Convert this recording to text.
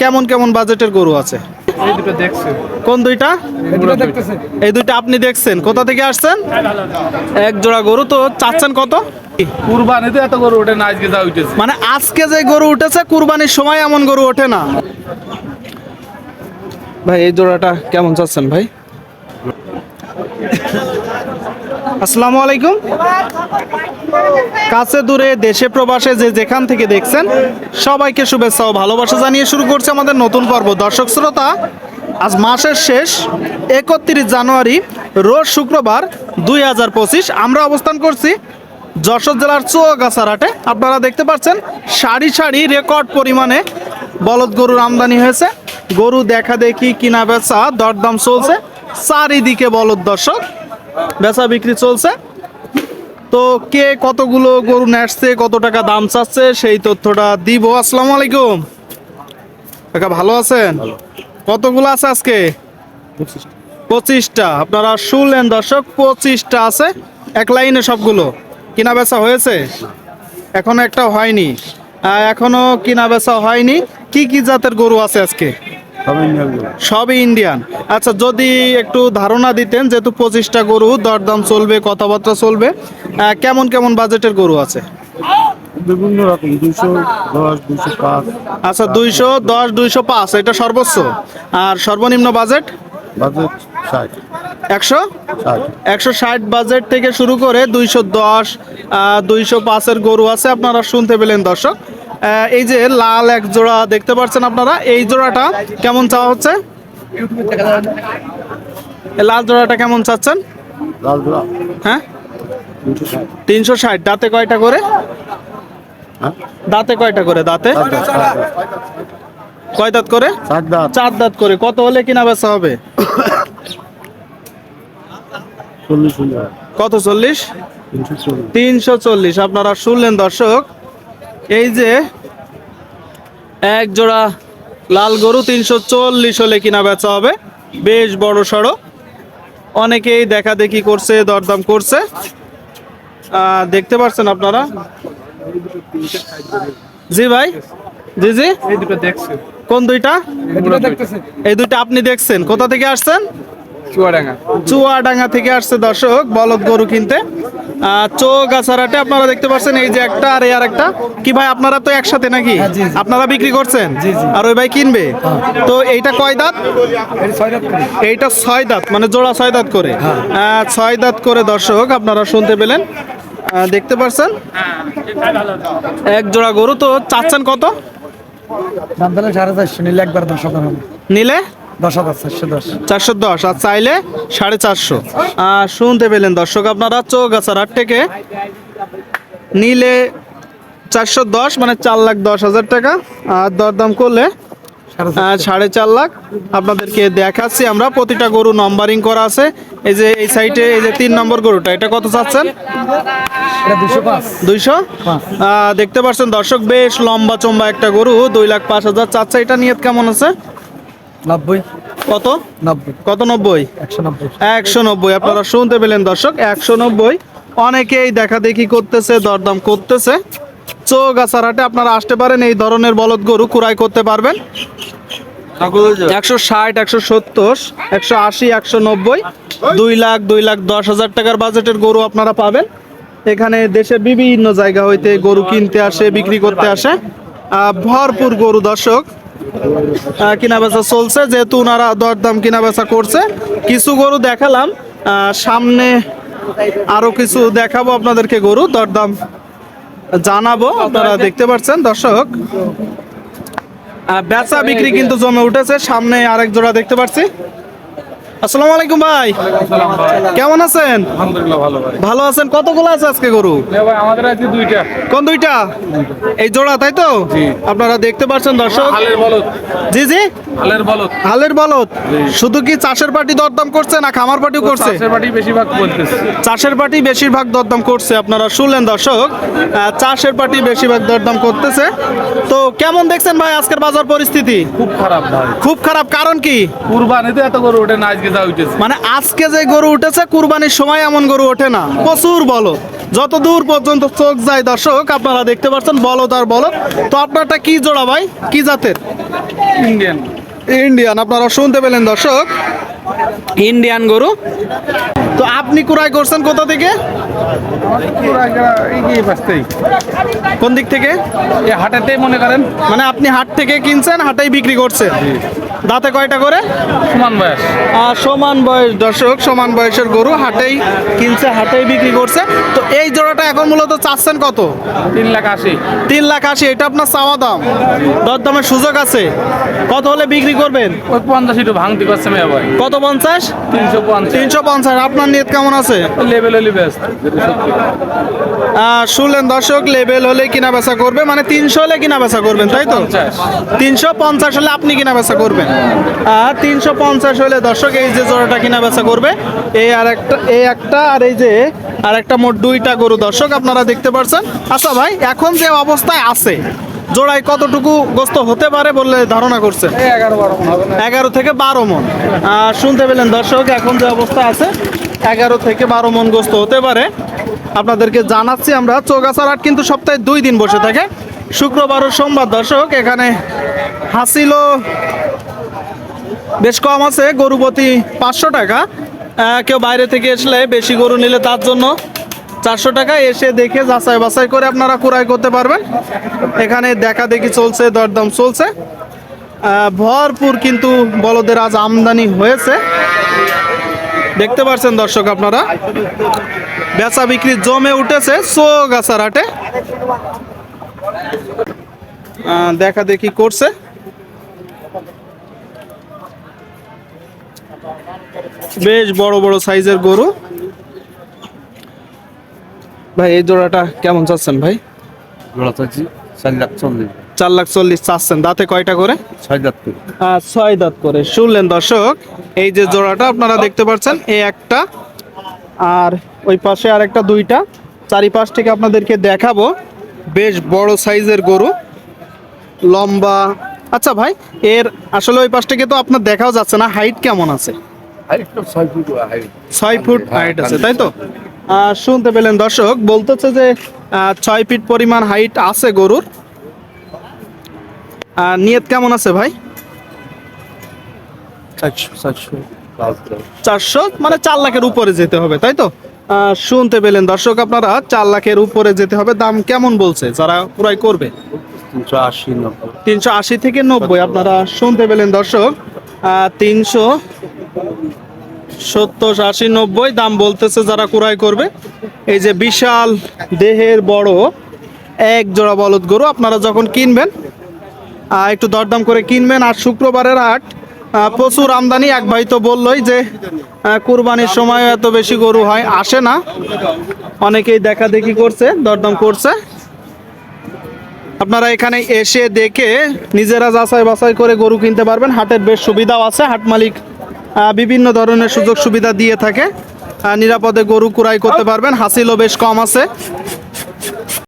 কেমন কেমন বাজেটের গরু আছে? এই দুটো দেখছেন কোন দুইটা? এই দুইটা আপনি দেখছেন। কোথা থেকে আসছেন? এক জোড়া গরু তো চাচ্ছেন কত? কুরবানিতে এত গরু ওঠে না আজকে যা উঠেছে। মানে আজকে যে গরু উঠেছে কুরবানির সময় এমন গরু ওঠে না। ভাই এই জোড়াটা কেমন চাচ্ছেন ভাই? আসসালামু আলাইকুম। কাছে দূরে দেশে প্রবাসে যে যেখান থেকে দেখছেন, সবাইকে শুভেচ্ছা ও ভালোবাসা জানিয়ে শুরু করছে আমাদের নতুন পর্ব। দর্শক শ্রোতা, আজ মাসের শেষ, একত্রিশ জানুয়ারি, রোজ শুক্রবার দুই হাজার পঁচিশ। আমরা অবস্থান করছি যশোর জেলার চুয়াগাছারহাটে আপনারা দেখতে পাচ্ছেন, সারি সারি রেকর্ড পরিমাণে বলদ গরুর আমদানি হয়েছে। গরু দেখা দেখি কিনা বেচা দরদাম চলছে। চারিদিকে বলদ দর্শক, বেচা বিক্রি চলছে। তো কে কতগুলো গরু নেসছে কত টাকা দাম চাচ্ছে সেই তথ্যটা দিব। আসসালামু আলাইকুম। কাকা ভালো আছেন? কতগুলো আছে আজকে? পঁচিশটা। আপনারা শুনলেন দর্শক পঁচিশটা আছে এক লাইনে সবগুলো। কিনা বেচা হয়েছে? এখনও একটা হয়নি। এখনও কিনা বেচা হয়নি। কি কি জাতের গরু আছে আজকে? সবই ইন্ডিয়ান আচ্ছা যদি একটু ধারণা দিতেন যেহেতু পঁচিশটা গরু দরদাম চলবে কথাবার্তা চলবে কেমন কেমন বাজেটের গরু আছে? বিভিন্ন রকম দুশো দশ দুশো পাঁচ। আচ্ছা দুইশো দশ দুইশো পাঁচ এটা সর্বোচ্চ। আর সর্বনিম্ন বাজেট? বাজেট ষাট। একশো? একশো ষাট বাজেট থেকে শুরু করে দুইশো দশ দুইশো পাঁচের গরু আছে আপনারা শুনতে পেলেন দর্শক। এই যে লাল এক জোড়া দেখতে পাচ্ছেন আপনারা। এই জোড়াটা কেমন চাওয়া হচ্ছে? লাল জোড়াটা কেমন চাচ্ছেন? হ্যাঁ? তিনশো ষাট। দাঁতে কয়টা করে? হ্যাঁ? দাঁতে কয়টা করে? দাঁতে। কয় দাঁত করে? চার দাঁত। করে। কত হলে কিনা বেচা হবে? কত চল্লিশ। তিনশো চল্লিশ। আপনারা শুনলেন দর্শক। এই যে এক জোড়া লাল গরু তিনশো চল্লিশ হলে কিনা বেচা হবে। বেশ বড় সড়ো। অনেকেই দেখা দেখি করছে দরদাম করছে। দেখতে পাচ্ছেন আপনারা? জি ভাই জি জি। কোন দুইটা? এই দুইটা আপনি দেখছেন। কোথা থেকে আসছেন? চুয়াডাঙ্গা। চুয়াডাঙ্গা থেকে আসছে দর্শক বলদ গরু কিনতে। চৌগাছারাটে আপনারা দেখতে পাচ্ছেন এই যে একটা আর এই আর একটা। কি ভাই আপনারা তো একসাথে নাকি? আপনারা বিক্রি করছেন? আর ওই ভাই কিনবে? তো এইটা কয় দাঁত? এইটা ছয় দাঁত মানে জোড়া ছয় দাঁত করে। ছয় দাঁত করে দর্শক আপনারা শুনতে পেলেন। দেখতে পাচ্ছেন এক জোড়া গরু তো চাচ্ছেন কত? দাম তাহলে সাড়ে চারশো নিলে একবার দশ নিলে দশ হাজার চারশো দশ। আর চাইলে সাড়ে চারশো। আর শুনতে পেলেন দর্শক আপনারা চৌগাছার হাট থেকে নিলে চারশো দশ মানে চার লাখ দশ হাজার টাকা আর দরদাম করলে সাড়ে চার লাখ। আপনাদেরকে দেখাচ্ছি আমরা প্রতিটা গরু নম্বরিং করা আছে। এই যে এই সাইডে এই যে তিন নম্বর গরুটা এটা কত চাচ্ছেন? দুইশো? দেখতে পাচ্ছেন দর্শক বেশ লম্বা চম্বা একটা গরু দুই লাখ পাঁচ হাজার চাচ্ছে। এটা নিয়ত কেমন আছে? নব্বই। কত? নব্বই। কত নব্বই? একশো নব্বই। একশো নব্বই। আপনারা শুনতে পেলেন দর্শক একশো নব্বই। অনেকেই দেখা দেখি করতেছে দরদাম করতেছে। চৌগাছারহাটে আপনারা আসতে পারেন এই ধরনের বলদ গরু কুড়াই করতে পারবেন। একশো ষাট একশো সত্তর একশো আশি একশো নব্বই। দুই লাখ দুই লাখ দশ হাজার টাকার বাজেটের গরু আপনারা পাবেন। এখানে দেশের বিভিন্ন জায়গা হইতে গরু কিনতে আসে বিক্রি করতে আসে। ভরপুর গরু দর্শক। কিনা বেচা চলছে যেহেতু ওনারা দরদাম কিনা বেচা করছে। কিছু গরু দেখালাম সামনে আরও কিছু দেখাবো আপনাদেরকে গরু দরদাম জানাব আপনারা দেখতে পাচ্ছেন দর্শক। বেচা বিক্রি কিন্তু জমে উঠেছে সামনে আরেক জোড়া দেখতে পাচ্ছি। আসসালামু আলাইকুম ভাই। কেমন আছেন? আলহামদুলিল্লাহ ভালো ভাই। ভালো আছেন? কতগুলো আছে আজকে গরু? ভাই আমাদের আছে দুইটা। কোন দুইটা? এই জোড়া তাই তো? আপনারা দেখতে পাচ্ছেন দর্শক। হালের বলদ। জি জি। হালের বলদ। হালের বলদ। শুধু কি চাষের পাটি দরদাম করছে না খামার পাটিও করছে? চাষের বাড়ি বেশিরভাগ বলতেছে। চাষের পাটি বেশিরভাগ দরদাম করছে আপনারা শুনলেন দর্শক। চাষের পাটি বেশিরভাগ দরদাম করতেছে। তো কেমন দেখছেন ভাই আজকের বাজার পরিস্থিতি? খুব খারাপ ভাই। খুব খারাপ। কারণ কি? কুরবানিতে এত গরু ওঠে না আজকে যা উঠেছে মানে আজকে যে গরু উঠেছে কুরবানির সময় এমন গরু ওঠে না। প্রচুর বলো যত দূর পর্যন্ত চোখ যায় দর্শক আপনারা দেখতে পাচ্ছেন বলদ আর বলদ। তো আপনারটা কি জোড়া ভাই? কি জাতের? ইন্ডিয়ান ইন্ডিয়ান আপনারা শুনতে পেলেন দর্শক। ইন্ডিয়ান গরু। তো আপনি কুরাই করছেন কোথা থেকে? কোন দিক থেকে? এই হাটাতেই মনে করেন। মানে আপনি হাট থেকে কিনছেন হাটেই বিক্রি করছেন? দাঁতে কয়টা করে? সমান বয়স। আর সমান বয়স দর্শক সমান বয়সের গরু হাটেই কিনছে হাটেই বিক্রি করছে। তো এই জোড়াটা এখন মূলত চাচ্ছেন কত? তিন লাখ আশি। তিন লাখ আশি এটা আপনার চাওয়া দাম। দরদামের সুযোগ আছে। কত হলে বিক্রি করবেন? ওই পঞ্চাশ একটু ভাঙতি করছে মেয়ে ভাই। কত পঞ্চাশ? তিনশো পঞ্চাশ। তিনশো পঞ্চাশ আপনার নিয়ত কেমন আছে? লেভেল হলে বেস্ট শুনলেন দর্শক লেভেল হলে কিনা বেচা করবে মানে তিনশো হলে কিনা বেচা করবেন তাই তো? তিনশো পঞ্চাশ হলে আপনি কিনা বেচা করবেন। আর তিনশো পঞ্চাশ হলে দর্শক এই যে জোড়াটা কিনা বেচা করবে। এই আর একটা এই একটা আর এই যে আর একটা মোট দুইটা গরু দর্শক আপনারা দেখতে পাচ্ছেন আচ্ছা ভাই এখন যে অবস্থায় আছে জোড়ায় কতটুকু গোস্ত হতে পারে বলে ধারণা করছেন? এই এগারো থেকে বারো মন। শুনতে পেলেন দর্শক এখন যে অবস্থা আছে এগারো থেকে বারো মন গোস্ত হতে পারে। আপনাদেরকে জানাচ্ছি আমরা চৌগাছার হাট কিন্তু সপ্তাহে দুই দিন বসে থাকে। শুক্রবার ও সোমবার দর্শক এখানে হাসিলও বেশ কম আছে গরু প্রতি পাঁচশো টাকা। কেউ বাইরে থেকে আসলে বেশি গরু নিলে তার জন্য চারশো টাকা। এসে দেখে যাচাই বাছাই করে আপনারা ক্রয় করতে পারবেন। এখানে দেখা দেখি চলছে, দরদাম চলছে। ভরপুর কিন্তু বলদের আজ আমদানি হয়েছে। দেখতে পাচ্ছেন দর্শক আপনারা। বেচা বিক্রি জমে উঠেছে সোগাছার হাটে দেখা দেখি করছে। বেশ বড় বড় সাইজের গরু। ভাই এই জোড়াটা কেমন চাচ্ছেন ভাই? জোড়া চাচ্ছি চার লাখ চল্লিশ। চার লাখ চল্লিশ চাচ্ছেন। দাঁতে কয়টা করে? ছয় লাখ করে। ছয় দাঁত করে। শুনলেন দর্শক এই যে জোড়াটা আপনারা দেখতে পাচ্ছেন এই একটা আর ওই পাশে আর একটা দুইটা। চারিপাশ থেকে আপনাদেরকে দেখাবো বেশ বড় সাইজের গরু লম্বা। আচ্ছা ভাই এর আসলে ওই পাশ থেকে তো আপনার দেখাও যাচ্ছে না হাইট কেমন আছে? ছয় ফুট হাইট আছে তাই তো? শুনতে পেলেন দর্শক বলতেছে যে ছয় ফিট পরিমাণ হাইট আছে গরুর। নিয়ত কেমন আছে ভাই? চারশো মানে চার লাখের উপরে যেতে হবে তাই তো? শুনতে পেলেন দর্শক আপনারা চার লাখের উপরে যেতে হবে। দাম কেমন বলছে? যারা ক্রয় করবে? তিনশো আশি তিনশো আশি থেকে নব্বই। আপনারা শুনতে পেলেন দর্শক তিনশো সত্তর, আশি, নব্বই দাম বলতেছে যারা ক্রয় করবে। এই যে বিশাল দেহের বড় এক জোড়া বলদ গরু আপনারা যখন কিনবেন একটু দরদাম করে কিনবেন। আর শুক্রবারের হাট প্রচুর আমদানি। এক ভাই তো বললোই যে কুরবানির সময় এত বেশি গরু হয়, আসে না। অনেকেই দেখা দেখি করছে, দরদাম করছে। আপনারা এখানে এসে দেখে নিজেরা যাচাই বাছাই করে গরু কিনতে পারবেন। হাটের বেশ সুবিধাও আছে, হাট মালিক বিভিন্ন ধরনের সুযোগ সুবিধা দিয়ে থাকে। নিরাপদে গরু কুড়াই করতে পারবেন। হাসিলও বেশ কম আছে।